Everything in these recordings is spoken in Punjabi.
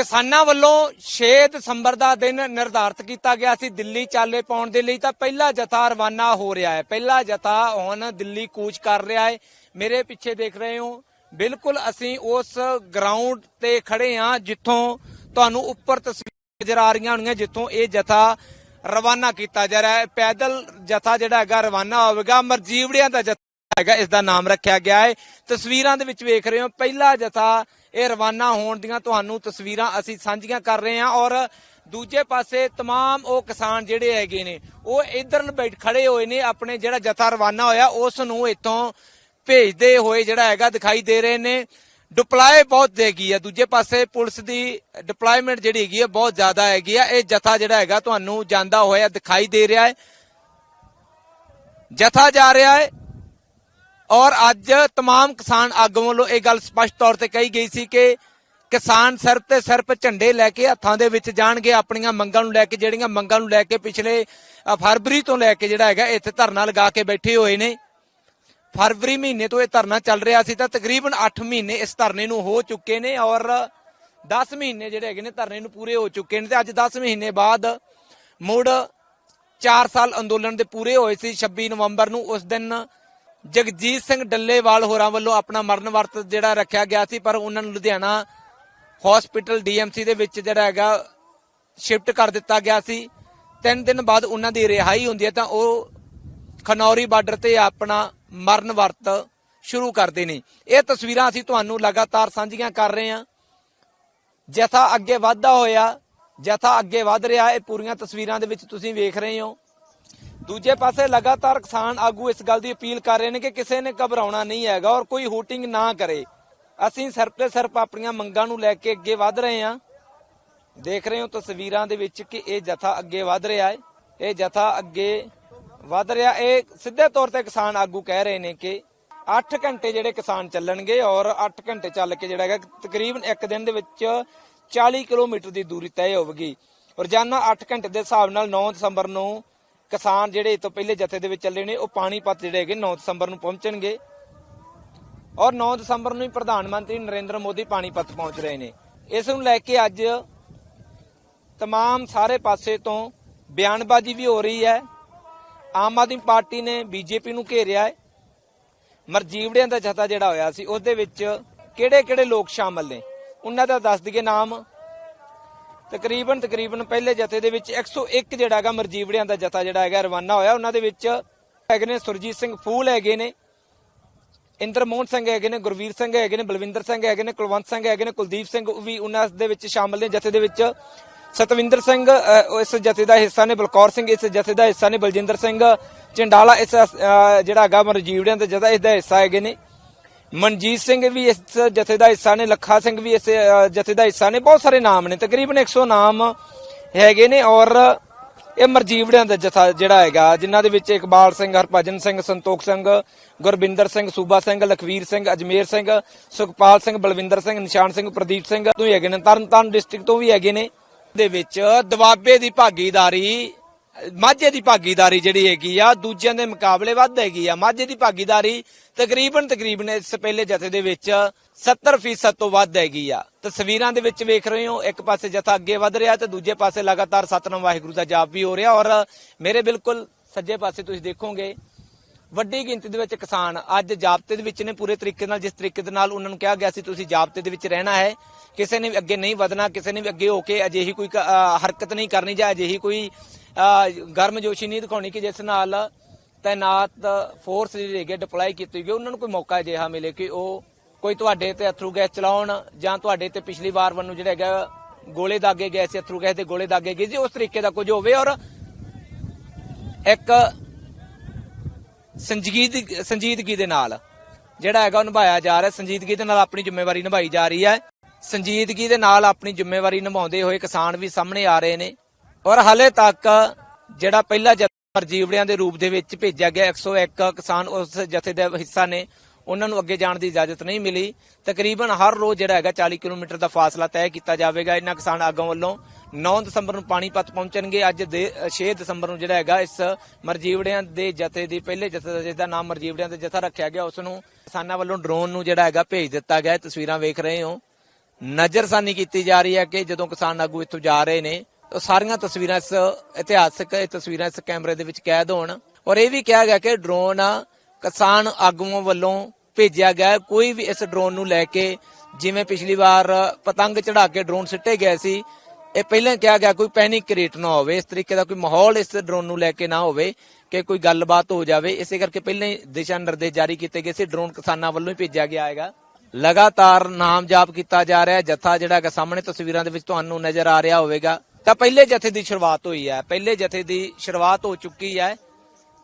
ਕਿਸਾਨਾਂ ਵੱਲੋਂ 6 ਦਸੰਬਰ ਦਾ ਦਿਨ ਨਿਰਧਾਰਤ ਕੀਤਾ ਗਿਆ ਸੀ। ਦਿੱਲੀ ਚਾਲੇ ਪਾਉਣ ਦੇ ਲਈ ਤਾਂ ਪਹਿਲਾ ਜਥਾ ਰਵਾਨਾ ਹੋ ਰਿਹਾ ਹੈ। ਪਹਿਲਾ ਜਥਾ ਹੁਣ ਦਿੱਲੀ ਕੂਚ ਕਰ ਰਿਹਾ ਹੈ। ਮੇਰੇ ਪਿੱਛੇ ਦੇਖ ਰਹੇ ਹੋ, ਬਿਲਕੁਲ ਅਸੀਂ ਉਸ ਗਰਾਊਂਡ ਤੇ ਖੜੇ ਹਾਂ ਜਿੱਥੋਂ ਤੁਹਾਨੂੰ ਉੱਪਰ ਤਸਵੀਰਾਂ ਨਜ਼ਰ ਆ ਰਹੀਆਂ ਹੋਣਗੀਆਂ, ਜਿੱਥੋਂ ਇਹ ਜਥਾ ਰਵਾਨਾ ਕੀਤਾ ਜਾ ਰਿਹਾ ਹੈ। ਪੈਦਲ ਜਥਾ ਜਿਹੜਾ ਹੈਗਾ ਰਵਾਨਾ ਹੋਵੇਗਾ। ਮਰਜੀਵੜਿਆਂ ਦਾ ਜਥਾ ਹੈਗਾ, ਇਸ ਦਾ ਨਾਮ ਰੱਖਿਆ ਗਿਆ ਹੈ। ਤਸਵੀਰਾਂ ਦੇ ਵਿੱਚ ਵੇਖ ਰਹੇ ਹੋ, ਪਹਿਲਾ ਜਥਾ ਇਹ ਰਵਾਨਾ ਹੋਣ ਦੀਆਂ ਤੁਹਾਨੂੰ ਤਸਵੀਰਾਂ ਅਸੀਂ ਸਾਂਝੀਆਂ ਕਰ ਰਹੇ ਹਾਂ ਔਰ ਦੂਜੇ ਪਾਸੇ तमाम ਉਹ ਕਿਸਾਨ ਜਿਹੜੇ ਹੈਗੇ ਨੇ ਉਹ ਇਧਰ ਬੈਠ ਖੜੇ ਹੋਏ ਨੇ ਆਪਣੇ ਜਿਹੜਾ ਜਥਾ ਰਵਾਨਾ ਹੋਇਆ ਉਸ ਨੂੰ ਇੱਥੋਂ ਭੇਜਦੇ ਹੋਏ ਜਿਹੜਾ ਹੈਗਾ ਦਿਖਾਈ ਦੇ ਰਹੇ ਨੇ ਡਿਪਲਾਈ ਬਹੁਤ ਹੈਗੀ ਆ ਦੂਜੇ ਪਾਸੇ ਪੁਲਿਸ ਦੀ ਡਿਪਲਾਈਮੈਂਟ ਜਿਹੜੀ ਹੈਗੀ ਆ ਬਹੁਤ ਜ਼ਿਆਦਾ ਹੈਗੀ ਆ ਇਹ ਜਥਾ ਜਿਹੜਾ ਹੈਗਾ ਤੁਹਾਨੂੰ ਜਾਂਦਾ ਹੋਇਆ ਦਿਖਾਈ ਦੇ ਰਿਹਾ ਹੈ ਜਥਾ ਜਾ ਰਿਹਾ ਹੈ ਔਰ ਅੱਜ तमाम ਕਿਸਾਨ ਆਗੂਆਂ ਵੱਲੋਂ ਇਹ ਗੱਲ ਸਪਸ਼ਟ ਤੌਰ ਤੇ ਕਹੀ ਗਈ ਸੀ ਕਿ ਕਿਸਾਨ ਸਿਰਫ ਤੇ ਸਿਰਫ ਝੰਡੇ ਲੈ ਕੇ ਹੱਥਾਂ ਦੇ ਵਿੱਚ ਜਾਣਗੇ ਆਪਣੀਆਂ ਮੰਗਾਂ ਨੂੰ ਲੈ ਕੇ ਜਿਹੜੀਆਂ ਮੰਗਾਂ ਨੂੰ ਲੈ ਕੇ ਪਿਛਲੇ ਅ, ਫਰਵਰੀ ਤੋਂ ਲੈ ਕੇ ਜਿਹੜਾ ਹੈਗਾ ਇੱਥੇ ਧਰਨਾ ਲਗਾ ਕੇ ਬੈਠੇ ਹੋਏ ਨੇ ਫਰਵਰੀ ਮਹੀਨੇ ਤੋਂ ਇਹ ਧਰਨਾ ਚੱਲ ਰਿਹਾ ਸੀ ਤਾਂ ਤਕਰੀਬਨ 8 ਮਹੀਨੇ ਇਸ ਧਰਨੇ ਨੂੰ ਹੋ ਚੁੱਕੇ ਨੇ ਔਰ 10 ਮਹੀਨੇ ਜਿਹੜੇ ਹੈਗੇ ਨੇ ਧਰਨੇ ਨੂੰ ਪੂਰੇ ਹੋ ਚੁੱਕੇ ਨੇ ਤੇ ਅੱਜ 10 ਮਹੀਨੇ ਬਾਅਦ ਮੁੜ 4 ਸਾਲ ਅੰਦੋਲਨ ਦੇ ਪੂਰੇ ਹੋਏ ਸੀ 26 ਨਵੰਬਰ ਨੂੰ ਉਸ ਦਿਨ ਜਗਜੀਤ ਸਿੰਘ ਡੱਲੇਵਾਲ ਹੋਰਾਂ ਵੱਲੋਂ ਆਪਣਾ ਮਰਨ ਵਰਤ ਜਿਹੜਾ ਰੱਖਿਆ ਗਿਆ ਸੀ, ਪਰ ਉਹਨਾਂ ਨੂੰ ਲੁਧਿਆਣਾ ਹਸਪੀਟਲ ਡੀਐਮਸੀ ਦੇ ਵਿੱਚ ਜਿਹੜਾ ਹੈਗਾ ਸ਼ਿਫਟ ਕਰ ਦਿੱਤਾ ਗਿਆ ਸੀ। ਤਿੰਨ ਦਿਨ ਬਾਅਦ ਉਹਨਾਂ ਦੀ ਰਿਹਾਈ ਹੁੰਦੀ ਹੈ ਤਾਂ ਉਹ ਖਨੌਰੀ ਬਾਰਡਰ ਤੇ ਆਪਣਾ ਮਰਨ ਵਰਤ ਸ਼ੁਰੂ ਕਰਦੇ ਨੇ। ਇਹ ਤਸਵੀਰਾਂ ਅਸੀਂ ਤੁਹਾਨੂੰ ਲਗਾਤਾਰ ਸਾਂਝੀਆਂ ਕਰ ਰਹੇ ਹਾਂ। ਜਥਾ ਅੱਗੇ ਵਧਦਾ ਹੋਇਆ, ਜਥਾ ਅੱਗੇ ਵਧ ਰਿਹਾ, ਇਹ ਪੂਰੀਆਂ ਤਸਵੀਰਾਂ ਦੇ ਵਿੱਚ ਤੁਸੀਂ ਵੇਖ ਰਹੇ ਹੋ। ਦੂਜੇ ਪਾਸੇ ਲਗਾਤਾਰ ਕਿਸਾਨ ਆਗੂ ਇਸ ਗੱਲ ਦੀ ਅਪੀਲ ਕਰ ਰਹੇ ਨੇ ਕਿ ਕਿਸੇ ਨੇ ਘਬਰਾਉਣਾ ਨਹੀਂ ਹੈਗਾ ਔਰ ਕੋਈ ਹੂਟਿੰਗ ਨਾ ਕਰੇ। ਅਸੀਂ ਸਿਰਫ ਤੇ ਸਿਰਫ ਆਪਣੀਆਂ ਮੰਗਾਂ ਨੂੰ ਲੈ ਕੇ ਅੱਗੇ ਵਧ ਰਹੇ ਹਾਂ। ਦੇਖ ਰਹੇ ਹੋ ਤਸਵੀਰਾਂ ਦੇ ਵਿੱਚ ਕਿ ਇਹ ਜਥਾ ਅੱਗੇ ਵਧ ਰਿਹਾ ਹੈ। ਇਹ ਜਥਾ ਅੱਗੇ ਵਧ ਰਿਹਾ। ਇਹ ਸਿੱਧੇ ਤੌਰ ਤੇ ਕਿਸਾਨ ਆਗੂ ਕਹਿ ਰਹੇ ਨੇ ਕਿ 8 ਘੰਟੇ ਜਿਹੜੇ ਕਿਸਾਨ ਚੱਲਣਗੇ ਔਰ 8 ਘੰਟੇ ਚੱਲ ਕੇ ਜਿਹੜਾ ਹੈਗਾ ਤਕਰੀਬਨ ਇੱਕ ਦਿਨ ਦੇ ਵਿੱਚ 40 ਕਿਲੋਮੀਟਰ ਦੀ ਦੂਰੀ ਤੈਅ ਹੋਵੇਗੀ। ਰੋਜ਼ਾਨਾ 8 ਘੰਟੇ ਦੇ ਹਿਸਾਬ ਨਾਲ 9 ਦਸੰਬਰ ਨੂੰ ਕਿਸਾਨ ਜਿਹੜੇ ਇਹ ਤੋਂ ਪਹਿਲੇ ਜਥੇ ਦੇ ਵਿੱਚ ਚੱਲੇ ਨੇ ਉਹ ਪਾਣੀਪਤ ਜਿਹੜੇ ਹੈਗੇ 9 ਦਸੰਬਰ ਨੂੰ ਪਹੁੰਚਣਗੇ ਔਰ 9 ਦਸੰਬਰ ਨੂੰ ਹੀ ਪ੍ਰਧਾਨ ਮੰਤਰੀ ਨਰਿੰਦਰ ਮੋਦੀ ਪਾਣੀਪਤ ਪਹੁੰਚ ਰਹੇ ਨੇ ਇਸ ਨੂੰ ਲੈ ਕੇ ਅੱਜ तमाम ਸਾਰੇ ਪਾਸੇ ਤੋਂ ਬਿਆਨਬਾਜ਼ੀ ਵੀ ਹੋ ਰਹੀ ਹੈ ਆਮ ਆਦਮੀ ਪਾਰਟੀ ਨੇ ਬੀਜੇਪੀ ਨੂੰ ਘੇਰਿਆ ਹੈ ਮਰਜੀਵੜਿਆਂ ਦਾ ਜਥਾ ਜਿਹੜਾ ਹੋਇਆ ਸੀ ਉਸ ਦੇ ਵਿੱਚ ਕਿਹੜੇ ਕਿਹੜੇ ਲੋਕ ਸ਼ਾਮਲ ਨੇ ਉਹਨਾਂ ਦਾ ਦੱਸ ਦਈਏ ਨਾਮ ਤਕਰੀਬਨ ਤਕਰੀਬਨ ਪਹਿਲੇ ਜਥੇ ਦੇ ਵਿੱਚ 101 ਜਿਹੜਾ ਹੈਗਾ ਮਰਜੀਵੜਿਆਂ ਦਾ ਜਥਾ ਜਿਹੜਾ ਹੈਗਾ ਰਵਾਨਾ ਹੋਇਆ। ਉਹਨਾਂ ਦੇ ਵਿੱਚ ਹੈਗੇ ਨੇ ਸੁਰਜੀਤ ਸਿੰਘ ਫੂਲ ਹੈਗੇ ਨੇ, ਇੰਦਰਮੋਹਨ ਸਿੰਘ ਹੈਗੇ ਨੇ, ਗੁਰਵੀਰ ਸਿੰਘ ਹੈਗੇ ਨੇ, ਬਲਵਿੰਦਰ ਸਿੰਘ ਹੈਗੇ ਨੇ, ਕੁਲਵੰਤ ਸਿੰਘ ਹੈਗੇ ਨੇ, ਕੁਲਦੀਪ ਸਿੰਘ ਵੀ ਉਹਨਾਂ ਦੇ ਵਿੱਚ ਸ਼ਾਮਲ ਨੇ ਜਥੇ ਦੇ ਵਿੱਚ। ਸਤਵਿੰਦਰ ਸਿੰਘ ਇਸ ਜਥੇ ਦਾ ਹਿੱਸਾ ਨੇ, ਬਲਕੌਰ ਸਿੰਘ ਇਸ ਜਥੇ ਦਾ ਹਿੱਸਾ ਨੇ, ਬਲਜਿੰਦਰ ਸਿੰਘ ਚੰਡਾਲਾ ਇਸ ਜਿਹੜਾ ਹੈਗਾ ਮਰਜੀਵੜਿਆਂ ਦਾ ਜਥਾ, ਇਸ ਦਾ ਹਿੱਸਾ ਹੈਗੇ ਨੇ। ਮਨਜੀਤ ਸਿੰਘ ਵੀ ਇਸ ਜਥੇ ਦਾ ਹਿੱਸਾ ਨੇ, ਲੱਖਾ ਸਿੰਘ ਵੀ ਇਸ ਜਥੇ ਦਾ ਹਿੱਸਾ ਨੇ, ਬਹੁਤ ਸਾਰੇ ਨਾਮ ਨੇ, ਤਕਰੀਬਨ 100 ਨਾਮ ਹੈਗੇ ਨੇ ਔਰ ਇਹ ਮਰਜੀਵੜਿਆਂ ਦਾ ਜਥਾ ਜਿਹੜਾ ਹੈਗਾ, ਜਿਨ੍ਹਾਂ ਦੇ ਵਿੱਚ ਇਕਬਾਲ ਸਿੰਘ, ਹਰਭਜਨ ਸਿੰਘ, ਸੰਤੋਖ ਸਿੰਘ, ਗੁਰਬਿੰਦਰ ਸਿੰਘ, ਸੂਬਾ ਸਿੰਘ, ਲਖਵੀਰ ਸਿੰਘ, ਅਜਮੇਰ ਸਿੰਘ, ਸੁਖਪਾਲ ਸਿੰਘ, ਬਲਵਿੰਦਰ ਸਿੰਘ, ਨਿਸ਼ਾਨ ਸਿੰਘ, ਪ੍ਰਦੀਪ ਸਿੰਘ ਤੋਂ ਹੈਗੇ ਨੇ, ਤਰਨਤਾਰਨ ਡਿਸਟ੍ਰਿਕਟ ਤੋਂ ਵੀ ਹੈਗੇ ਨੇ, ਦੇ ਵਿੱਚ ਦਵਾਬੇ ਦੀ ਭਾਗੀਦਾਰੀ ਮਾਝੇ ਦੀ ਭਾਗੀਦਾਰੀ ਜਿਹੜੀ ਹੈਗੀ ਆ, ਦੂਜਿਆਂ ਦੇ ਮੁਕਾਬਲੇ ਵੱਧ ਹੈਗੀ ਆ। ਮਾਝੇ ਦੀ ਭਾਗੀਦਾਰੀ ਤਕਰੀਬਨ ਤਕਰੀਬਨ ਇਸ ਪਹਿਲੇ ਜਥੇ ਦੇ ਵਿੱਚ 70% ਤੋਂ ਵੱਧ ਹੈਗੀ ਆ। ਤਸਵੀਰਾਂ ਦੇ ਵਿੱਚ ਵੇਖ ਰਹੇ ਹੋ, ਇੱਕ ਪਾਸੇ ਜਥਾ ਅੱਗੇ ਵਧ ਰਿਹਾ ਤੇ ਦੂਜੇ ਪਾਸੇ ਲਗਾਤਾਰ ਸਤਨਾਮ ਵਾਹਿਗੁਰੂ ਦਾ ਜਾਪ ਵੀ ਹੋ ਰਿਹਾ ਔਰ ਮੇਰੇ ਬਿਲਕੁਲ ਸੱਜੇ ਪਾਸੇ ਤੁਸੀਂ ਦੇਖੋਗੇ, ਵੱਡੀ ਗਿਣਤੀ ਦੇ ਵਿੱਚ ਕਿਸਾਨ ਅੱਜ ਜਾਬਤੇ ਦੇ ਵਿੱਚ ਨੇ। ਪੂਰੇ ਤਰੀਕੇ ਨਾਲ, ਜਿਸ ਤਰੀਕੇ ਦੇ ਨਾਲ ਉਹਨਾਂ ਨੂੰ ਕਿਹਾ ਗਿਆ ਸੀ, ਤੁਸੀਂ ਜਾਬਤੇ ਦੇ ਵਿੱਚ ਰਹਿਣਾ ਹੈ। ਕਿਸੇ ਨੇ ਵੀ ਅੱਗੇ ਨਹੀਂ ਵਧਣਾ, ਕਿਸੇ ਨੇ ਵੀ ਅੱਗੇ ਹੋ ਕੇ ਅਜਿਹੀ ਕੋਈ ਹਰਕਤ ਨਹੀਂ ਕਰਨੀ ਜਾਂ ਅਜਿਹੀ ਕੋਈ ਗਰਮਜੋਸ਼ੀ ਨਹੀਂ ਦਿਖਾਉਣੀ ਕਿ ਜਿਸ ਨਾਲ ਤੈਨਾਤ ਫੋਰਸ ਜਿਹੜੀ ਹੈਗੀ ਡਿਪਲਾਈ ਕੀਤੀ ਗਈ, ਉਹਨਾਂ ਨੂੰ ਕੋਈ ਮੌਕਾ ਅਜਿਹਾ ਮਿਲੇ ਕਿ ਉਹ ਕੋਈ ਤੁਹਾਡੇ ਤੇ ਅਥਰੂ ਗੈਸ ਚਲਾਉਣ ਜਾਂ ਤੁਹਾਡੇ ਤੇ ਪਿਛਲੀ ਵਾਰ ਵੱਲੋਂ ਜਿਹੜਾ ਹੈਗਾ ਗੋਲੇ ਦਾਗੇ ਗਏ ਸੀ, ਅਥਰੂ ਗੈਸ ਦੇ ਗੋਲੇ ਦਾਗੇ ਗਏ ਸੀ, ਉਸ ਤਰੀਕੇ ਦਾ ਕੁਝ ਹੋਵੇ ਔਰ ਇੱਕ ਸੰਜੀਦਗੀ ਸੰਜੀਦਗੀ ਦੇ ਨਾਲ ਜਿਹੜਾ ਹੈਗਾ ਨਿਭਾਇਆ ਜਾ ਰਿਹਾ, ਸੰਜੀਦਗੀ ਦੇ ਨਾਲ ਆਪਣੀ ਜ਼ਿੰਮੇਵਾਰੀ ਨਿਭਾਈ ਜਾ ਰਹੀ ਹੈ। ਸੰਜੀਦਗੀ ਦੇ ਨਾਲ ਆਪਣੀ ਜ਼ਿੰਮੇਵਾਰੀ ਨਿਭਾਉਂਦੇ ਹੋਏ ਕਿਸਾਨ ਵੀ ਸਾਹਮਣੇ ਆ ਰਹੇ ਨੇ। ਔਰ ਹਾਲੇ ਤੱਕ ਜਿਹੜਾ ਪਹਿਲਾ ਜਥਾ ਜੀਵੜਿਆਂ ਦੇ ਰੂਪ ਦੇ ਵਿੱਚ ਭੇਜਿਆ ਗਿਆ 101 ਕਿਸਾਨ ਉਸ ਜਥੇ ਦਾ ਹਿੱਸਾ ਨੇ, ਉਹਨਾਂ ਨੂੰ ਅੱਗੇ ਜਾਣ ਦੀ ਇਜਾਜ਼ਤ ਨਹੀਂ ਮਿਲੀ। ਤਕਰੀਬਨ ਹਰ ਰੋਜ਼ ਜਿਹੜਾ ਹੈਗਾ 40 ਕਿਲੋਮੀਟਰ ਦਾ ਫਾਸਲਾ ਤੈਅ ਕੀਤਾ ਜਾਵੇਗਾ। ਇਹਨਾਂ ਕਿਸਾਨ ਆਗੂਆਂ ਵੱਲੋਂ 9 ਦਸੰਬਰ ਨੂੰ ਪਾਣੀਪਤ ਪਹੁੰਚਣਗੇ। ਅੱਜ ਦੇ 6 ਦਸੰਬਰ ਨੂੰ ਜਿਹੜਾ ਹੈਗਾ ਇਸ ਮਰਜੀਵੜਿਆਂ ਦੇ ਜਥੇ ਦੀ ਪਹਿਲੇ ਜਥੇ ਦਾ ਜਿਸ ਨਾਮ ਮਰਜੀਵੜਿਆਂ ਦੇ ਜਥਾ ਰੱਖਿਆ ਗਿਆ, ਉਸ ਨੂੰ ਕਿਸਾਨਾਂ ਵੱਲੋਂ ਡਰੋਨ ਨੂੰ ਜਿਹੜਾ ਹੈਗਾ ਭੇਜ ਦਿੱਤਾ ਗਿਆ। ਤਸਵੀਰਾਂ ਵੇਖ ਰਹੇ ਹੋ। ਨਜ਼ਰਸਾਨੀ ਕੀਤੀ ਜਾ ਰਹੀ ਹੈ ਕਿ ਜਦੋਂ ਕਿਸਾਨ ਆਗੂ ਇੱਥੋਂ ਜਾ ਰਹੇ ਨੇ ਸਾਰੀਆਂ ਤਸਵੀਰਾਂ ਇਸ ਇਤਿਹਾਸਕ ਤਸਵੀਰਾਂ ਇਸ ਕੈਮਰੇ ਦੇ ਵਿੱਚ ਕੈਦ ਹੋਣ। ਔਰ ਇਹ ਵੀ ਕਿਹਾ ਗਿਆ ਕਿ ਡਰੋਨ ਕਿਸਾਨ ਆਗੂਆਂ ਵੱਲੋਂ ਭੇਜਿਆ ਗਿਆ ਕੋਈ ਵੀ ਇਸ ਡਰੋਨ ਨੂੰ ਲੈ ਕੇ ਜਿਵੇਂ ਪਿਛਲੀ ਵਾਰ ਪਤੰਗ ਚੜਾ ਕੇ ਡਰੋਨ ਸਿੱਟੇ ਗਏ ਸੀ, ਇਹ ਪਹਿਲਾਂ ਕਿਹਾ ਗਿਆ ਕੋਈ ਪੈਨਿਕ ਕ੍ਰੀਏਟ ਨਾ ਹੋਵੇ। ਇਸ ਤਰੀਕੇ ਦਾ ਕੋਈ ਮਾਹੌਲ ਇਸ ਡਰੋਨ ਨੂੰ ਲੈ ਕੇ ਨਾ ਹੋਵੇ ਕਿ ਕੋਈ ਗੱਲਬਾਤ ਹੋ ਜਾਵੇ। ਇਸੇ ਕਰਕੇ ਪਹਿਲਾਂ ਹੀ ਦਿਸ਼ਾ ਨਿਰਦੇਸ਼ ਜਾਰੀ ਕੀਤੇ ਗਏ ਸੀ। ਡਰੋਨ ਕਿਸਾਨਾਂ ਵੱਲੋਂ ਹੀ ਭੇਜਿਆ ਗਿਆ ਹੈਗਾ। ਲਗਾਤਾਰ ਨਾਮ ਜਾਪ ਕੀਤਾ ਜਾ ਰਿਹਾ ਹੈ। ਜਥਾ ਜਿਹੜਾ ਹੈਗਾ ਸਾਹਮਣੇ ਤਸਵੀਰਾਂ ਦੇ ਵਿੱਚ ਤੁਹਾਨੂੰ ਨਜ਼ਰ ਆ ਰਿਹਾ ਹੋਵੇਗਾ। ਤਾਂ ਪਹਿਲੇ ਜਥੇ ਦੀ ਸ਼ੁਰੂਆਤ ਹੋਈ ਹੈ, ਪਹਿਲੇ ਜਥੇ ਦੀ ਸ਼ੁਰੂਆਤ ਹੋ ਚੁੱਕੀ ਹੈ,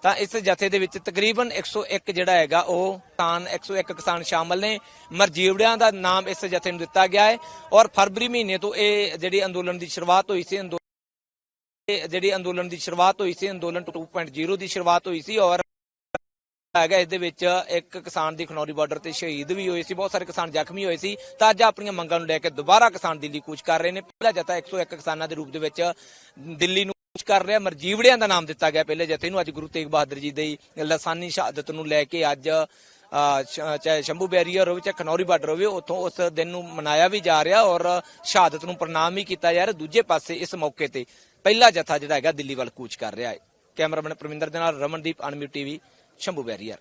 ਤਾਂ ਇਸ ਜਥੇ ਦੇ ਵਿੱਚ ਤਕਰੀਬਨ 101 ਜਿਹੜਾ ਹੈਗਾ ਉਹ ਕਿਸਾਨ 101 ਕਿਸਾਨ ਸ਼ਾਮਲ ਨੇ। ਮਰਜੀਵੜਿਆਂ ਦਾ ਨਾਮ ਇਸ ਜਥੇ ਨੂੰ ਦਿੱਤਾ ਗਿਆ ਹੈ ਔਰ ਫਰਵਰੀ ਮਹੀਨੇ ਤੋਂ ਇਹ ਜਿਹੜੀ ਅੰਦੋਲਨ ਦੀ ਸ਼ੁਰੂਆਤ ਹੋਈ ਸੀ ਅੰਦੋ- ਜਿਹੜੀ ਅੰਦੋਲਨ ਦੀ ਸ਼ੁਰੂਆਤ ਹੋਈ ਸੀ, ਅੰਦੋਲਨ 2.0 ਦੀ ਸ਼ੁਰੂਆਤ ਹੋਈ ਸੀ ਔਰ ਹੈਗਾ, ਇਸ ਦੇ ਵਿੱਚ ਇੱਕ ਕਿਸਾਨ ਦੀ ਖਨੌਰੀ ਬਾਰਡਰ ਤੇ ਸ਼ਹੀਦ ਵੀ ਹੋਏ ਸੀ, ਬਹੁਤ ਸਾਰੇ ਕਿਸਾਨ ਜ਼ਖਮੀ ਹੋਏ ਸੀ। ਤਾਂ ਅੱਜ ਆਪਣੀਆਂ ਮੰਗਾਂ ਨੂੰ ਲੈ ਕੇ ਦੁਬਾਰਾ ਕਿਸਾਨ ਦਿੱਲੀ ਕੂਚ ਕਰ ਰਹੇ ਨੇ। ਪਹਿਲਾ ਜਥਾ 101 ਕਿਸਾਨਾਂ ਦੇ ਰੂਪ ਦੇ ਵਿੱਚ ਦਿੱਲੀ ਨੂੰ ਕੂਚ ਕਰ ਰਿਹਾ। ਮਰਜੀਵੜਿਆਂ ਦਾ ਨਾਮ ਦਿੱਤਾ ਗਿਆ ਪਹਿਲੇ ਜਥੇ ਨੂੰ। ਅੱਜ ਗੁਰੂ ਤੇਗ ਬਹਾਦਰ ਜੀ ਦੀ ਲਸਾਨੀ ਸ਼ਹਾਦਤ ਨੂੰ ਲੈ ਕੇ ਅੱਜ ਚਾਹੇ ਸ਼ੰਭੂ ਬੈਰੀਅਰ ਹੋਵੇ, ਚਾਹੇ ਖਨੌਰੀ ਬਾਰਡਰ ਹੋਵੇ, ਉੱਥੋਂ ਉਸ ਦਿਨ ਨੂੰ ਮਨਾਇਆ ਵੀ ਜਾ ਰਿਹਾ ਔਰ ਸ਼ਹਾਦਤ ਨੂੰ ਪ੍ਰਣਾਮ ਵੀ ਕੀਤਾ ਜਾ ਰਿਹਾ। ਦੂਜੇ ਪਾਸੇ ਇਸ ਮੌਕੇ ਤੇ ਪਹਿਲਾ ਜਥਾ ਜਿਹੜਾ ਹੈਗਾ ਦਿੱਲੀ ਵੱਲ ਕੂਚ ਕਰ ਰਿਹਾ ਹੈ। ਕੈਮਰਾਮੈਨ ਪ੍ਰਵਿੰਦਰ ਦੇ ਨਾਲ ਰਮਨਦੀਪ, ਅਨਮਿਊ ਟੀਵੀ ਸ਼ੰਭੂ ਬੈਰੀਅਰ